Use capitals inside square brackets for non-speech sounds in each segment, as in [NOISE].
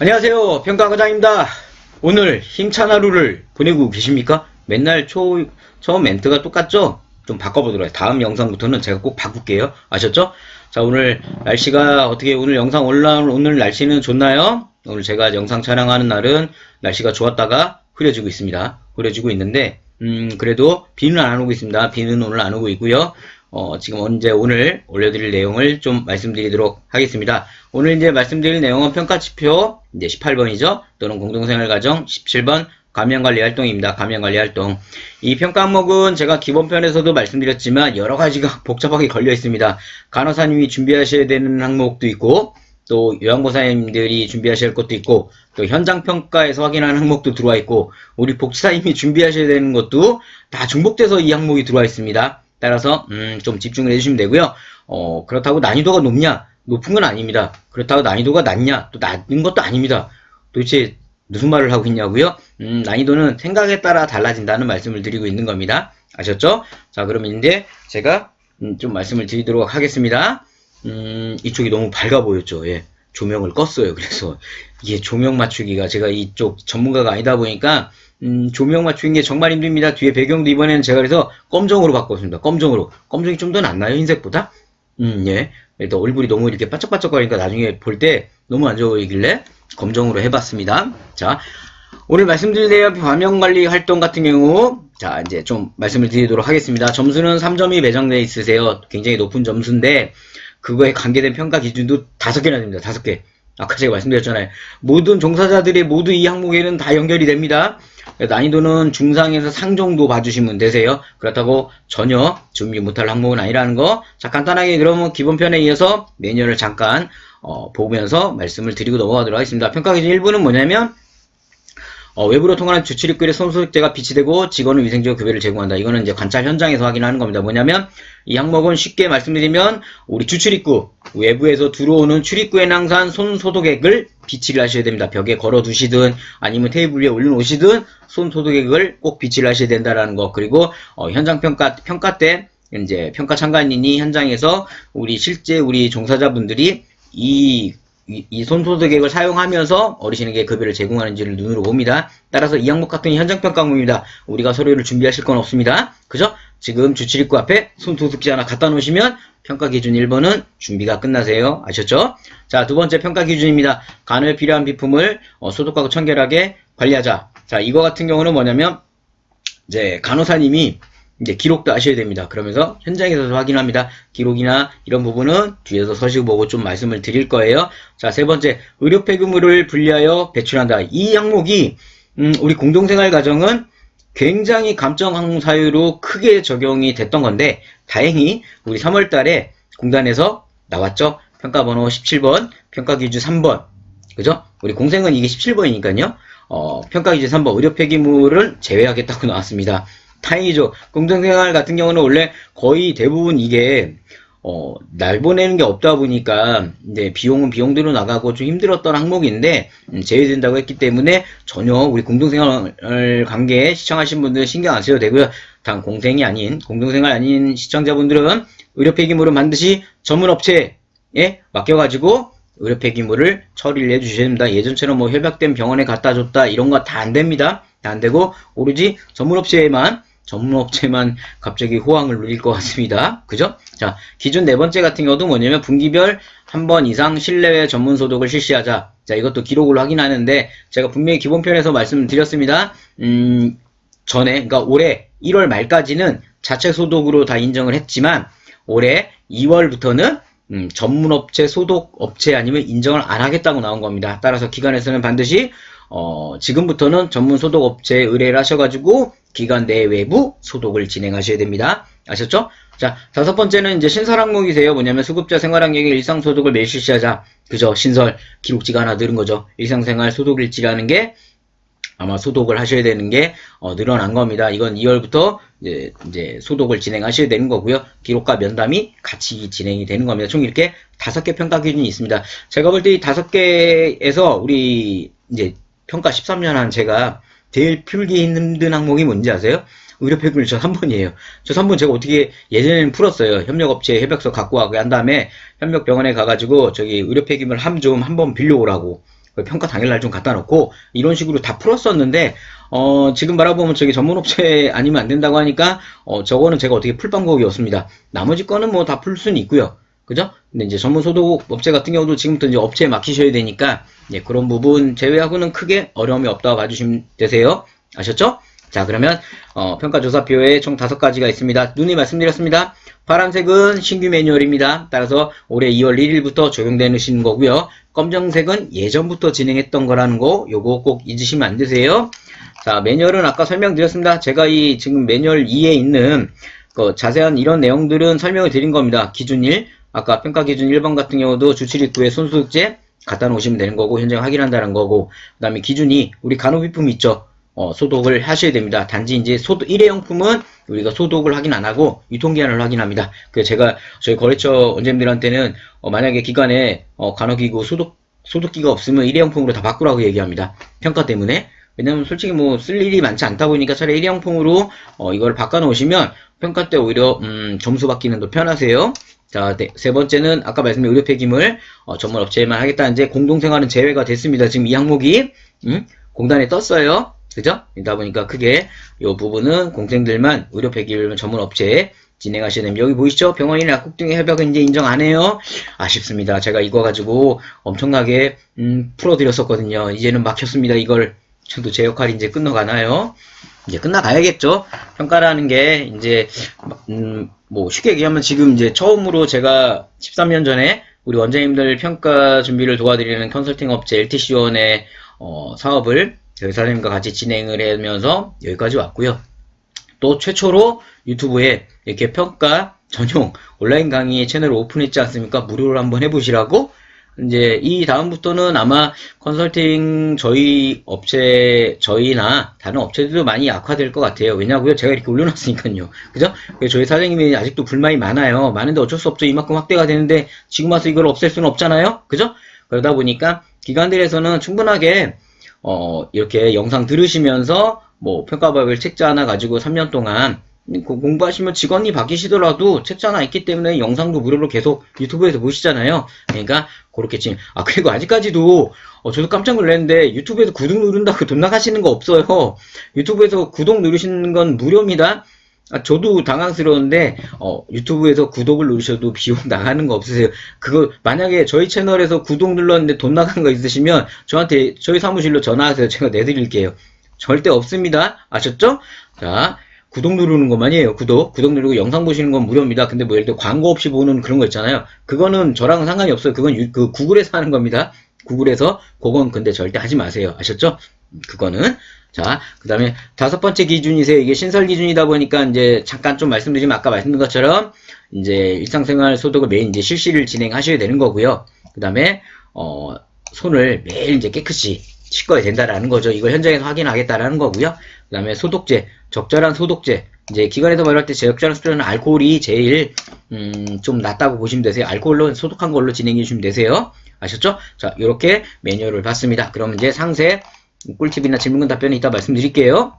안녕하세요. 평가과장입니다. 오늘 힘찬 하루를 보내고 계십니까? 맨날 초, 처음 멘트가 똑같죠? 좀 바꿔보도록 해요. 다음 영상부터는 제가 꼭 바꿀게요. 아셨죠? 자, 오늘 날씨가 어떻게 오늘 영상 올라온 오늘 날씨는 좋나요? 오늘 제가 영상 촬영하는 날은 날씨가 좋았다가 흐려지고 있습니다. 흐려지고 있는데, 음, 그래도 비는 안 오고 있습니다. 비는 오늘 안 오고 있고요. 어, 지금 언제 오늘 올려드릴 내용을 좀 말씀드리도록 하겠습니다. 오늘 이제 말씀드릴 내용은 평가지표 이제 18번이죠. 또는 공동생활과정 17번 감면관리 활동입니다. 감면관리 활동. 이 평가 항목은 제가 기본편에서도 말씀드렸지만 여러 가지가 [LAUGHS] 복잡하게 걸려 있습니다. 간호사님이 준비하셔야 되는 항목도 있고 또 요양보사님들이 준비하셔야 할 것도 있고 또 현장 평가에서 확인하는 항목도 들어와 있고 우리 복지사님이 준비하셔야 되는 것도 다 중복돼서 이 항목이 들어와 있습니다. 따라서 음, 좀 집중을 해주시면 되고요. 어, 그렇다고 난이도가 높냐? 높은 건 아닙니다. 그렇다고 난이도가 낮냐? 또 낮은 것도 아닙니다. 도대체 무슨 말을 하고 있냐고요? 음, 난이도는 생각에 따라 달라진다는 말씀을 드리고 있는 겁니다. 아셨죠? 자, 그러면 이제 제가 음, 좀 말씀을 드리도록 하겠습니다. 음, 이쪽이 너무 밝아 보였죠. 예. 조명을 껐어요. 그래서 이게 조명 맞추기가 제가 이쪽 전문가가 아니다 보니까 음, 조명 맞추는 게 정말 힘듭니다. 뒤에 배경도 이번에는 제가 그래서 검정으로 바꿨습니다. 검정으로. 검정이 좀 더 낫나요? 흰색보다? 음, 예. 그래도 얼굴이 너무 이렇게 반짝반짝거리니까 나중에 볼 때 너무 안 좋아 보이길래 검정으로 해봤습니다. 자, 오늘 말씀드릴 내용 화면 관리 활동 같은 경우 자 이제 좀 말씀을 드리도록 하겠습니다. 점수는 3점이 배정되어 있으세요. 굉장히 높은 점수인데 그거에 관계된 평가 기준도 다섯 개나 됩니다. 다섯 개. 아까 제가 말씀드렸잖아요. 모든 종사자들이 모두 이 항목에는 다 연결이 됩니다. 난이도는 중상에서 상 정도 봐주시면 되세요. 그렇다고 전혀 준비 못할 항목은 아니라는 거. 자, 간단하게 그러면 기본편에 이어서 매뉴얼을 잠깐 어, 보면서 말씀을 드리고 넘어가도록 하겠습니다. 평가 기준 1부는 뭐냐면 어, 외부로 통하는 주출입구에 손소독제가 비치되고 직원은 위생적 급여를 제공한다. 이거는 이제 관찰 현장에서 확인하는 겁니다. 뭐냐면 이 항목은 쉽게 말씀드리면 우리 주출입구 외부에서 들어오는 출입구에는 항상 손 소독액을 비치를 하셔야 됩니다. 벽에 걸어 두시든 아니면 테이블 위에 올려 놓으시든 손 소독액을 꼭 비치를 하셔야 된다라는 거. 그리고 어, 현장 평가 평가 때 이제 평가 참관인이 현장에서 우리 실제 우리 종사자분들이 이 이, 이 손소독액을 사용하면서 어르신에게 급여를 제공하는지를 눈으로 봅니다. 따라서 이 항목 같은 현장평가 항목입니다. 우리가 서류를 준비하실 건 없습니다. 그죠? 지금 주출입구 앞에 손소독제 하나 갖다 놓으시면 평가 기준 1번은 준비가 끝나세요. 아셨죠? 자, 두 번째 평가 기준입니다. 간호에 필요한 비품을 어, 소독하고 청결하게 관리하자. 자, 이거 같은 경우는 뭐냐면 이제 간호사님이 이제 기록도 하셔야 됩니다. 그러면서 현장에서 확인합니다. 기록이나 이런 부분은 뒤에서 서식 보고 좀 말씀을 드릴 거예요. 자, 세 번째, 의료 폐기물을 분리하여 배출한다. 이 항목이 음, 우리 공동생활 가정은 굉장히 감정 사유로 크게 적용이 됐던 건데 다행히 우리 3월 달에 공단에서 나왔죠. 평가 번호 17번, 평가 기준 3번. 그죠? 우리 공생은 이게 17번이니까요. 어, 평가 기준 3번 의료 폐기물을 제외하겠다고 [LAUGHS] 나왔습니다. 다행이죠. 공동생활 같은 경우는 원래 거의 대부분 이게 어, 날 보내는 게 없다 보니까 이제 비용은 비용대로 나가고 좀 힘들었던 항목인데 음, 제외된다고 했기 때문에 전혀 우리 공동생활 관계에 시청하신 분들은 신경 안 써도 되고요. 단 공생이 아닌 공동생활 아닌 시청자분들은 의료 폐기물은 반드시 전문 업체에 맡겨가지고 의료 폐기물을 처리를 해주셔야 됩니다. 예전처럼 뭐 협약된 병원에 갖다 줬다 이런 거 다 안 됩니다. 다 안 되고 오로지 전문 업체에만 전문 업체만 갑자기 호황을 누릴 것 같습니다. 그죠? 자, 기준 네 번째 같은 경우도 뭐냐면 분기별 한 번 이상 실내외 전문 소독을 실시하자. 자, 이것도 기록으로 확인하는데 제가 분명히 기본편에서 말씀드렸습니다. 음, 전에, 그러니까 올해 1월 말까지는 자체 소독으로 다 인정을 했지만 올해 2월부터는 음, 전문업체 소독업체 아니면 인정을 안 하겠다고 나온 겁니다. 따라서 기관에서는 반드시 어, 지금부터는 전문 소독 업체에 의뢰를 하셔가지고 기관 내 외부 소독을 진행하셔야 됩니다. 아셨죠? 자, 다섯 번째는 이제 신설 항목이세요. 뭐냐면 수급자 생활환경의 일상 소독을 매일 실시하자. 그죠? 신설 기록지가 하나 늘은 거죠. 일상생활 소독 일지라는 게 아마 소독을 하셔야 되는 게 어, 늘어난 겁니다. 이건 2월부터 이제, 이제 소독을 진행하셔야 되는 거고요. 기록과 면담이 같이 진행이 되는 겁니다. 총 이렇게 다섯 개 평가 기준이 있습니다. 제가 볼 때 이 다섯 개에서 우리 이제 평가 13년 한 제가 제일 풀기 힘든 항목이 뭔지 아세요? 의료 폐기물 저 3번이에요. 저 3번 제가 어떻게 예전에는 풀었어요. 협력업체 협약서 갖고 와고 한 다음에 협력병원에 가가지고 저기 의료 폐기물 함 좀 한번 빌려오라고. 그 평가 당일날 좀 갖다 놓고 이런 식으로 다 풀었었는데 어, 지금 바라보면 저기 전문업체 아니면 안 된다고 하니까 어, 저거는 제가 어떻게 풀 방법이 없습니다. 나머지 거는 뭐 다 풀 수는 있고요. 그죠? 근데 이제 전문 소독 업체 같은 경우도 지금부터 이제 업체에 맡기셔야 되니까 예, 그런 부분 제외하고는 크게 어려움이 없다고 봐주시면 되세요. 아셨죠? 자, 그러면 어, 평가조사표에 총 다섯 가지가 있습니다. 눈이 말씀드렸습니다. 파란색은 신규 매뉴얼입니다. 따라서 올해 2월 1일부터 적용되는 거고요. 검정색은 예전부터 진행했던 거라는 거 요거 꼭 잊으시면 안 되세요. 자, 매뉴얼은 아까 설명드렸습니다. 제가 이 지금 매뉴얼 2에 있는 그 자세한 이런 내용들은 설명을 드린 겁니다. 기준 1, 아까 평가 기준 1번 같은 경우도 주출입구에 손소독제 갖다 놓으시면 되는 거고 현장 확인한다는 거고 그 다음에 기준 2, 우리 간호비품 있죠. 어, 소독을 하셔야 됩니다. 단지 이제 소독, 일회용품은 우리가 소독을 확인 안 하고 유통기한을 확인합니다. 그 제가 저희 거래처 원장님들한테는 어, 만약에 기관에 어, 간호기구 소독 소독기가 없으면 일회용품으로 다 바꾸라고 얘기합니다. 평가 때문에. 왜냐면 솔직히 뭐 쓸 일이 많지 않다 보니까 차라리 일회용품으로 어, 이걸 바꿔 놓으시면 평가 때 오히려 음, 점수 받기는 더 편하세요. 자, 네, 세 번째는 아까 말씀드린 의료 폐기물 어, 전문 업체에만 하겠다. 이제 공동생활은 제외가 됐습니다. 지금 이 항목이 음, 공단에 떴어요. 그죠? 이다 보니까 크게 이 부분은 공생들만 의료 폐기물 전문 업체에 됩니다. 여기 보이시죠? 병원이나 약국 등의 협약은 이제 인정 안 해요. 아쉽습니다. 제가 이거 가지고 엄청나게 음, 풀어드렸었거든요. 이제는 막혔습니다. 이걸 저도 제 역할이 이제 끝나가나요? 이제 끝나가야겠죠. 평가라는 게 이제 음, 뭐 쉽게 얘기하면 지금 이제 처음으로 제가 13년 전에 우리 원장님들 평가 준비를 도와드리는 컨설팅 업체 LTC원의 어, 사업을 저희 사장님과 같이 진행을 하면서 여기까지 왔고요. 또 최초로 유튜브에 이렇게 평가 전용 온라인 강의 채널을 오픈했지 않습니까? 무료로 한번 해보시라고 이제 이 다음부터는 아마 컨설팅 저희 업체 저희나 다른 업체들도 많이 악화될 것 같아요. 왜냐고요? 제가 이렇게 올려놨으니까요. 그죠? 저희 사장님이 아직도 불만이 많아요. 많은데 어쩔 수 없죠. 이만큼 확대가 되는데 지금 와서 이걸 없앨 수는 없잖아요. 그죠? 그러다 보니까 기관들에서는 충분하게 어 이렇게 영상 들으시면서 뭐 평가법을 책자 하나 가지고 3년 동안 그 공부하시면 직원이 바뀌시더라도 책자 하나 있기 때문에 영상도 무료로 계속 유튜브에서 보시잖아요. 그러니까 그렇게 지금 아 그리고 아직까지도 어, 저도 깜짝 놀랐는데 유튜브에서 구독 누른다고 돈 나가시는 거 없어요. 유튜브에서 구독 누르시는 건 무료입니다. 아, 저도 당황스러운데 어, 유튜브에서 구독을 누르셔도 비용 [LAUGHS] 나가는 거 없으세요. 그거 만약에 저희 채널에서 구독 눌렀는데 돈 나간 거 있으시면 저한테 저희 사무실로 전화하세요. 제가 내드릴게요. 절대 없습니다. 아셨죠? 자, 구독 누르는 것만이에요. 구독. 구독 누르고 영상 보시는 건 무료입니다. 근데 뭐 예를 들어 광고 없이 보는 그런 거 있잖아요. 그거는 저랑은 상관이 없어요. 그건 유- 그 구글에서 하는 겁니다. 구글에서 그건 근데 절대 하지 마세요. 아셨죠? 그거는 자, 그 다음에 다섯 번째 기준이세요. 이게 신설 기준이다 보니까 이제 잠깐 좀 말씀드리면 아까 말씀드린 것처럼 이제 일상생활 소독을 매일 이제 실시를 진행하셔야 되는 거고요. 그 다음에 어, 손을 매일 이제 깨끗이 씻어야 된다라는 거죠. 이걸 현장에서 확인하겠다라는 거고요. 그 다음에 소독제, 적절한 소독제. 이제 기관에서 말할 때 적절한 소독제는 알코올이 제일 음, 좀 낫다고 보시면 되세요. 알코올로 소독한 걸로 진행해 주시면 되세요. 아셨죠? 자, 이렇게 매뉴얼을 봤습니다. 그럼 이제 상세 꿀팁이나 질문 답변이 이따 말씀드릴게요.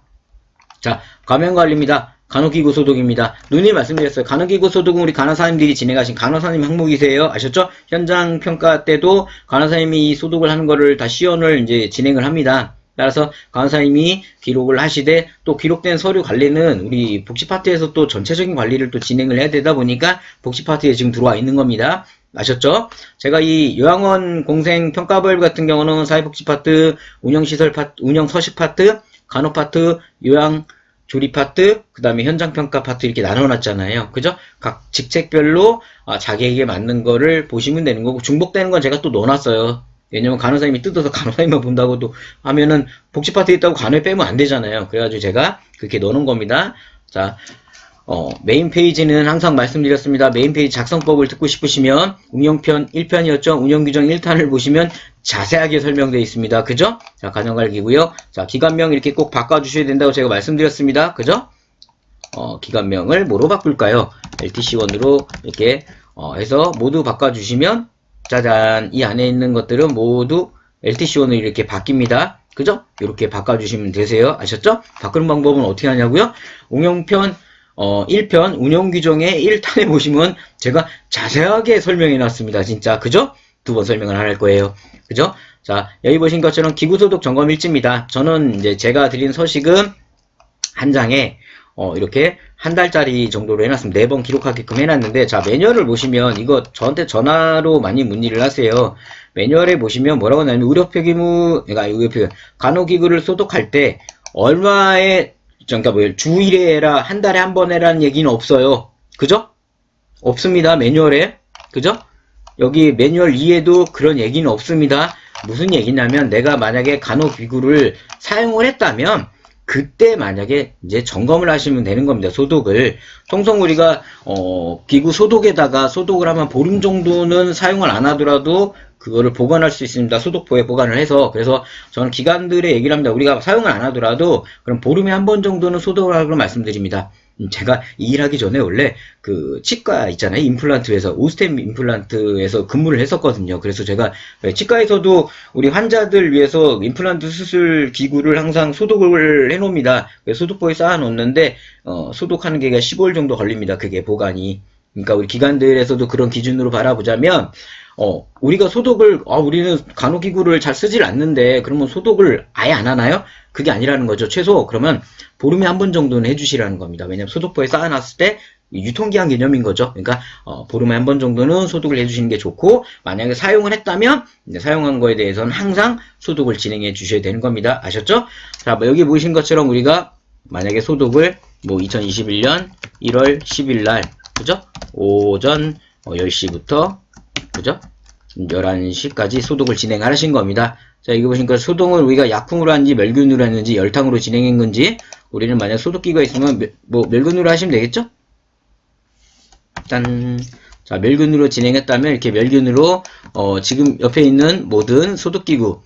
자, 감염관리입니다. 간호기구 소독입니다. 눈이 말씀드렸어요. 간호기구 소독은 우리 간호사님들이 진행하신 간호사님 항목이세요. 아셨죠? 현장 평가 때도 간호사님이 이 소독을 하는 거를 다 시연을 이제 진행을 합니다. 따라서 간호사님이 기록을 하시되 또 기록된 서류 관리는 우리 복지 파트에서 또 전체적인 관리를 또 진행을 해야 되다 보니까 복지 파트에 지금 들어와 있는 겁니다. 아셨죠? 제가 이 요양원 공생 평가벌 같은 경우는 사회복지 파트, 운영시설 파트, 운영 서식 파트, 간호 파트, 요양 조리 파트, 그 다음에 현장 평가 파트 이렇게 나눠놨잖아요. 그죠? 각 직책별로 아, 자기에게 맞는 거를 보시면 되는 거고 중복되는 건 제가 또 넣어놨어요. 왜냐면 간호사님이 뜯어서 간호사님만 본다고도 하면은 복지 파트에 있다고 간호에 빼면 안 되잖아요. 그래가지고 제가 그렇게 넣어놓은 겁니다. 자, 어, 메인 페이지는 항상 말씀드렸습니다. 메인 페이지 작성법을 듣고 싶으시면 운영편 1편이었죠. 운영규정 1탄을 보시면 자세하게 설명되어 있습니다. 그죠? 자, 가정관리고요. 자, 기관명 이렇게 꼭 바꿔주셔야 된다고 제가 말씀드렸습니다. 그죠? 어, 기관명을 뭐로 바꿀까요? LTC1으로 이렇게 어, 해서 모두 바꿔주시면 짜잔 이 안에 있는 것들은 모두 LTC1으로 이렇게 바뀝니다. 그죠? 이렇게 바꿔주시면 되세요. 아셨죠? 바꾸는 방법은 어떻게 하냐고요? 운영편 어, 1편 운영 규정의 1탄에 보시면 제가 자세하게 설명해 놨습니다. 진짜. 그죠? 두 번 설명을 할 거예요. 그죠? 자, 여기 보신 것처럼 기구소득 점검 일지입니다. 저는 이제 제가 드린 서식은 한 장에 어, 이렇게 한 달짜리 정도로 해놨습니다. 네번 기록하게끔 해놨는데, 자, 매뉴얼을 보시면, 이거 저한테 전화로 많이 문의를 하세요. 매뉴얼에 보시면 뭐라고 하냐면, 의료폐기물, 그러니까 의료폐 간호기구를 소독할 때, 얼마의, 그러니까 뭐, 주일에 해라, 한 달에 한 번 해라는 얘기는 없어요. 그죠? 없습니다. 매뉴얼에. 그죠? 여기 매뉴얼 2에도 그런 얘기는 없습니다. 무슨 얘기냐면, 내가 만약에 간호기구를 사용을 했다면, 그때 만약에 이제 점검을 하시면 되는 겁니다. 소독을. 통성 우리가 어, 기구 소독에다가 소독을 하면 보름 정도는 사용을 안 하더라도 그거를 보관할 수 있습니다. 소독포에 보관을 해서 그래서 저는 기관들의 얘기를 합니다. 우리가 사용을 안 하더라도 그럼 보름에 한 번 정도는 소독을 하라고 말씀드립니다. 음, 제가 이 일하기 전에 원래 그 치과 있잖아요. 임플란트에서 오스템 임플란트에서 근무를 했었거든요. 그래서 제가 치과에서도 우리 환자들 위해서 임플란트 수술 기구를 항상 소독을 해놓습니다. 소독포에 쌓아놓는데 어, 소독하는 게 15일 정도 걸립니다. 그게 보관이. 그러니까 우리 기관들에서도 그런 기준으로 바라보자면 어, 우리가 소독을, 아, 우리는 간호기구를 잘 쓰질 않는데, 그러면 소독을 아예 안 하나요? 그게 아니라는 거죠. 최소, 그러면 보름에 한 번 정도는 해주시라는 겁니다. 왜냐면 소독포에 쌓아놨을 때, 유통기한 개념인 거죠. 그러니까, 어, 보름에 한 번 정도는 소독을 해주시는 게 좋고, 만약에 사용을 했다면, 사용한 거에 대해서는 항상 소독을 진행해 주셔야 되는 겁니다. 아셨죠? 자, 뭐 여기 보신 것처럼 우리가, 만약에 소독을, 뭐, 2021년 1월 10일 날, 그죠? 오전 어, 10시부터 그죠? 11시까지 소독을 진행하신 겁니다. 자, 이거 보시니까 소독을 우리가 약품으로 하는지 멸균으로 했는지 열탕으로 진행한 건지 우리는 만약 소독기가 있으면 멸- 뭐 멸균으로 하시면 되겠죠? 짠. 자, 멸균으로 진행했다면 이렇게 멸균으로 어, 지금 옆에 있는 모든 소독기구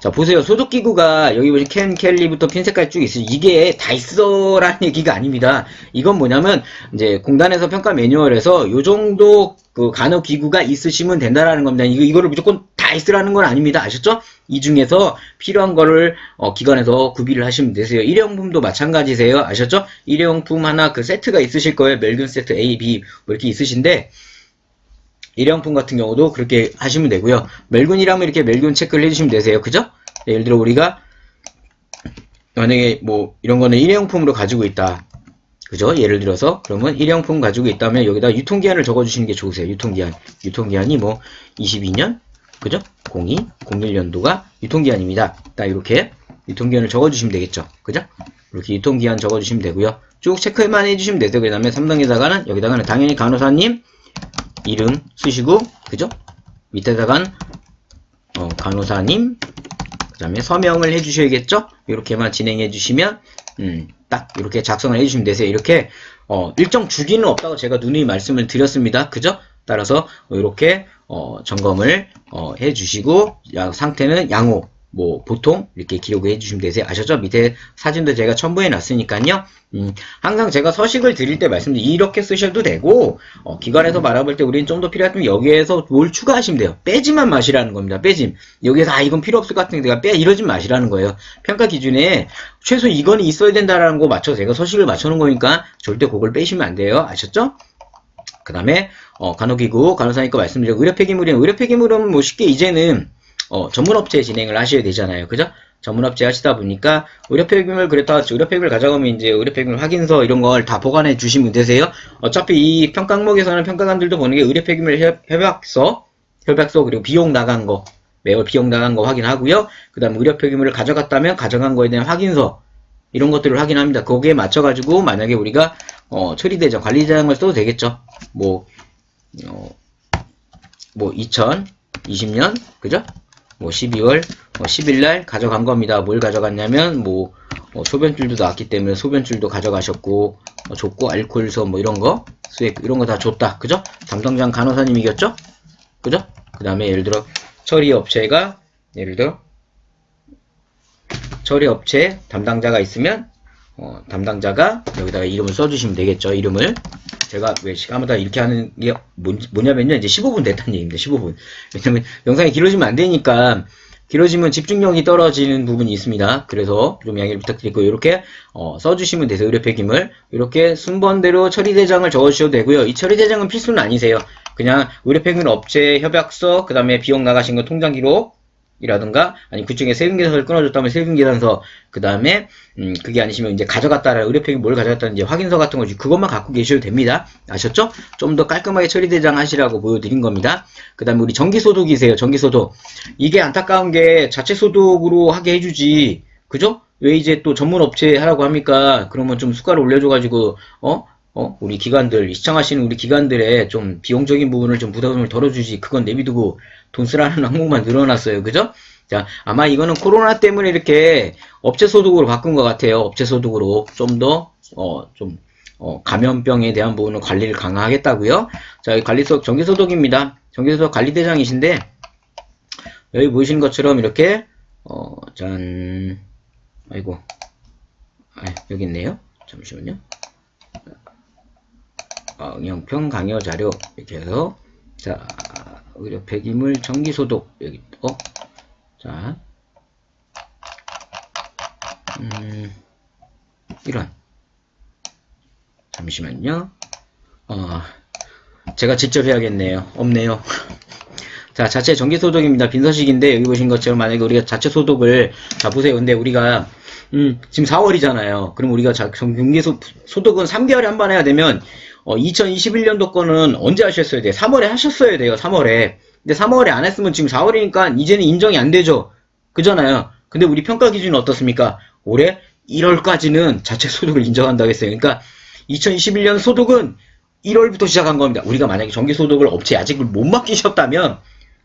자, 보세요. 소독기구가 여기 보시 캔, 켈리부터 핀셋까지 쭉 있어요. 이게 다 있어라는 얘기가 아닙니다. 이건 뭐냐면, 이제 공단에서 평가 매뉴얼에서 요 정도 그 간호기구가 있으시면 된다라는 겁니다. 이거, 이거를 무조건 다 있으라는 건 아닙니다. 아셨죠? 이 중에서 필요한 거를 어, 기관에서 구비를 하시면 되세요. 일회용품도 마찬가지세요. 아셨죠? 일회용품 하나 그 세트가 있으실 거예요. 멸균 세트 A, B 뭐 이렇게 있으신데, 일회용품 같은 경우도 그렇게 하시면 되고요. 멸균이라면 이렇게 멸균 체크를 해주시면 되세요. 그죠? 예를 들어 우리가 만약에 뭐 이런 거는 일회용품으로 가지고 있다. 그죠? 예를 들어서 그러면 일회용품 가지고 있다면 여기다 유통기한을 적어주시는 게 좋으세요. 유통기한. 유통기한이 뭐 22년, 그죠? 02, 01년도가 유통기한입니다. 딱 이렇게 유통기한을 적어주시면 되겠죠. 그죠? 이렇게 유통기한 적어주시면 되고요. 쭉 체크만 해주시면 되세요. 그 다음에 3단계다가는 여기다가는 당연히 간호사님 이름 쓰시고 그죠? 밑에다간 어, 간호사님 그 다음에 서명을 해주셔야겠죠? 이렇게만 진행해 주시면 음, 딱 이렇게 작성을 해주시면 되세요. 이렇게 어, 일정 주기는 없다고 제가 누누이 말씀을 드렸습니다. 그죠? 따라서 이렇게 어, 점검을 어, 해주시고 야- 상태는 양호 뭐 보통 이렇게 기록을 해주시면 되세요. 아셨죠? 밑에 사진도 제가 첨부해 놨으니까요. 음, 항상 제가 서식을 드릴 때 말씀드린 이렇게 쓰셔도 되고 어, 기관에서 바라볼 때 우리는 좀 더 필요하면 여기에서 뭘 추가하시면 돼요. 빼지만 마시라는 겁니다. 빼짐. 여기에서 아 이건 필요 없을 것 같은데 내가 빼 이러지 마시라는 거예요. 평가 기준에 최소 이건 있어야 된다라는 거 맞춰서 제가 서식을 맞춰놓은 거니까 절대 그걸 빼시면 안 돼요. 아셨죠? 그 다음에 어, 간호기구 간호사니까 말씀드리고 의료 폐기물은 의료 폐기물은 뭐 쉽게 이제는 어, 전문업체 진행을 하셔야 되잖아요. 그죠? 전문업체 하시다 보니까 의료폐기물 그랬다 의료폐기물 가져가면 이제 의료폐기물 확인서 이런 걸 다 보관해 주시면 되세요. 어차피 이 평가 항목에서는 평가관들도 보는 게 의료폐기물 협- 협약서, 협약서 그리고 비용 나간 거 매월 비용 나간 거 확인하고요. 그 다음 의료폐기물을 가져갔다면 가져간 거에 대한 확인서 이런 것들을 확인합니다. 거기에 맞춰가지고 만약에 우리가 어, 처리대장, 관리대장을 써도 되겠죠. 뭐, 어, 뭐 2020년 그죠? 뭐 12월 10일 날 가져간 겁니다. 뭘 가져갔냐면 뭐 어, 소변줄도 나왔기 때문에 소변줄도 가져가셨고 어, 줬고 알코올서 뭐 이런 거 수액 이런 거 다 줬다. 그죠? 담당장 간호사님이겠죠? 그죠? 그 다음에 예를 들어 처리 업체가 예를 들어 처리 업체 담당자가 있으면 어, 담당자가 여기다가 이름을 써주시면 되겠죠. 이름을 제가 왜 시간마다 이렇게 하는 게 뭔- 뭐냐면요. 이제 15분 됐다는 얘기입니다. 15분. 왜냐면 영상이 길어지면 안 되니까 길어지면 집중력이 떨어지는 부분이 있습니다. 그래서 좀 양해를 부탁드리고 이렇게 어, 써주시면 되세요. 의료 폐기물 이렇게 순번대로 처리 대장을 적어주셔도 되고요. 이 처리 대장은 필수는 아니세요. 그냥 의료평균 업체 협약서, 그 다음에 비용 나가신 거 통장 기록 이라든가, 아니 그중에 세금계산서를 끊어줬다면 세금계산서, 그 다음에 음, 그게 아니시면 이제 가져갔다라 의료평균 뭘 가져갔다는지 확인서 같은 거지 그것만 갖고 계셔도 됩니다. 아셨죠? 좀 더 깔끔하게 처리대장 하시라고 보여드린 겁니다. 그 다음에 우리 정기소득이세요. 정기소득. 이게 안타까운 게 자체소득으로 하게 해주지. 그죠? 왜 이제 또 전문 업체 하라고 합니까? 그러면 좀 수가를 올려줘가지고, 어? 어? 우리 기관들, 시청하시는 우리 기관들의 좀 비용적인 부분을 좀 부담을 덜어주지. 그건 내비두고 돈 쓰라는 [LAUGHS] 항목만 늘어났어요. 그죠? 자, 아마 이거는 코로나 때문에 이렇게 업체 소득으로 바꾼 것 같아요. 업체 소득으로. 좀 더, 어, 좀, 어, 감염병에 대한 부분은 관리를 강화하겠다고요 자, 관리소, 정기소득입니다. 정기소득 관리대장이신데, 여기 보이시는 것처럼 이렇게, 어, 짠, 아이고, 아, 여기 있네요. 잠시만요. 어, 영평 강요 자료 이렇게 해서 자 의료 폐기물 정기 소독 여기 어? 자 음, 이런 잠시만요. 어, 제가 직접 해야겠네요. 없네요. [LAUGHS] 자, 자체 정기 소독입니다. 빈서식인데 여기 보신 것처럼 만약에 우리가 자체 소독을 자 보세요. 근데 우리가 음, 지금 4월이잖아요. 그럼 우리가 자, 소, 소독은 3개월에 한 번 해야 되면 어, 2021년도 거는 언제 하셨어야 돼요? 3월에 하셨어야 돼요. 3월에. 근데 3월에 안 했으면 지금 4월이니까 이제는 인정이 안 되죠. 그잖아요. 근데 우리 평가 기준은 어떻습니까? 올해 1월까지는 자체 소득을 인정한다고 했어요. 그러니까 2021년 소득은 1월부터 시작한 겁니다. 우리가 만약에 정기 소득을 업체에 아직 못 맡기셨다면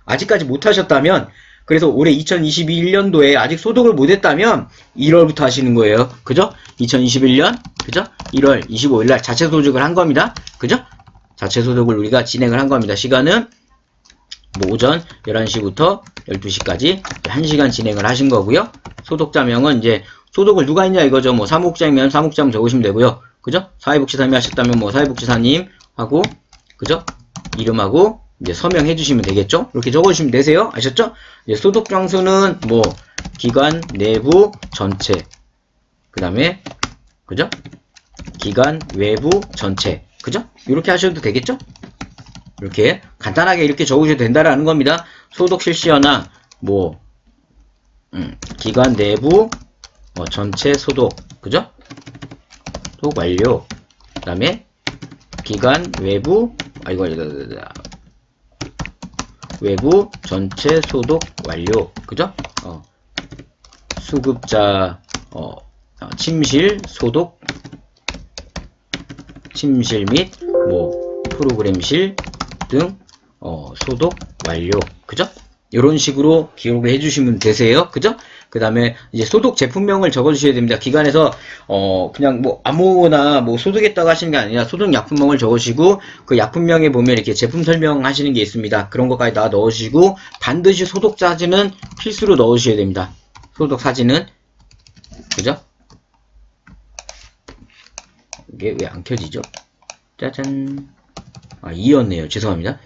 아직까지 못 하셨다면 그래서 올해 2021년도에 아직 소득을 못 했다면 1월부터 하시는 거예요. 그죠? 2021년 그죠? 1월 25일 날 자체 소득을 한 겁니다. 그죠? 자체 소득을 우리가 진행을 한 겁니다. 시간은 뭐 오전 11시부터 12시까지 1시간 진행을 하신 거고요. 소독자명은 이제 소독을 누가 했냐 이거죠. 뭐 사무국장이면 사무국장 적으시면 되고요. 그죠? 사회복지사님이 하셨다면 뭐 사회복지사님 하고 그죠? 이름하고 이제 서명해 주시면 되겠죠? 이렇게 적어주시면 되세요. 아셨죠? 이제 소독 장소는 뭐 기관 내부 전체 그 다음에 그죠? 기관 외부 전체 그죠? 이렇게 하셔도 되겠죠? 이렇게 간단하게 이렇게 적으셔도 된다라는 겁니다. 소독 실시하나 뭐 음, 기관 내부 뭐 전체 소독 그죠? 소독 완료 그 다음에 기관 외부 아이고 이거 외부 전체 소독 완료 그죠? 어, 수급자 어, 어, 침실 소독 침실 및 뭐 프로그램실 등 어, 소독 완료 그죠? 이런 식으로 기록을 해주시면 되세요 그죠? 그 다음에 이제 소독 제품명을 적어주셔야 됩니다. 기관에서 어 그냥 뭐 아무거나 뭐 소독했다고 하시는 게 아니라 소독 약품명을 적으시고 그 약품명에 보면 이렇게 제품 설명하시는 게 있습니다. 그런 것까지 다 넣으시고 반드시 소독 사진은 필수로 넣으셔야 됩니다. 소독 사진은 그죠? 이게 왜 안 켜지죠? 짜잔 아 2였네요. 죄송합니다.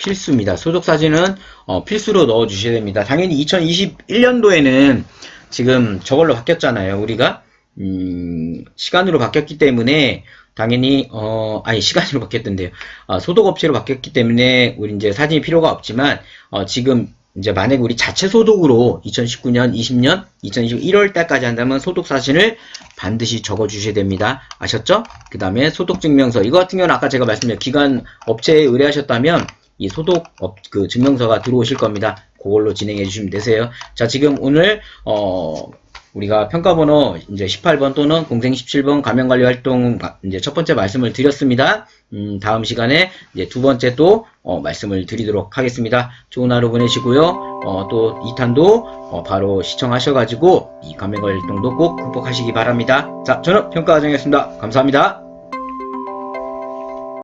필수입니다. 소독 사진은 어, 필수로 넣어 주셔야 됩니다. 당연히 2021년도에는 지금 저걸로 바뀌었잖아요. 우리가 음, 시간으로 바뀌었기 때문에 당연히 어 아니 시간으로 바뀌었던데요. 어, 소독 업체로 바뀌었기 때문에 우리 이제 사진이 필요가 없지만 어, 지금 이제 만약에 우리 자체 소독으로 2019년, 20년, 2021월 달까지 한다면 소독 사진을 반드시 적어 주셔야 됩니다. 아셨죠? 그 다음에 소독 증명서. 이거 같은 경우는 아까 제가 말씀드린 기관 업체에 의뢰하셨다면 이 소독 업, 그 증명서가 들어오실 겁니다. 그걸로 진행해 주시면 되세요. 자, 지금 오늘 어 우리가 평가번호 이제 18번 또는 공생 17번 감염관리 활동 이제 첫 번째 말씀을 드렸습니다. 음, 다음 시간에 이제 두 번째 또 어, 말씀을 드리도록 하겠습니다. 좋은 하루 보내시고요. 어, 또 2탄도 어, 바로 시청하셔가지고 이 감염관리 활동도 꼭 극복하시기 바랍니다. 자, 저는 평가과정이었습니다. 감사합니다.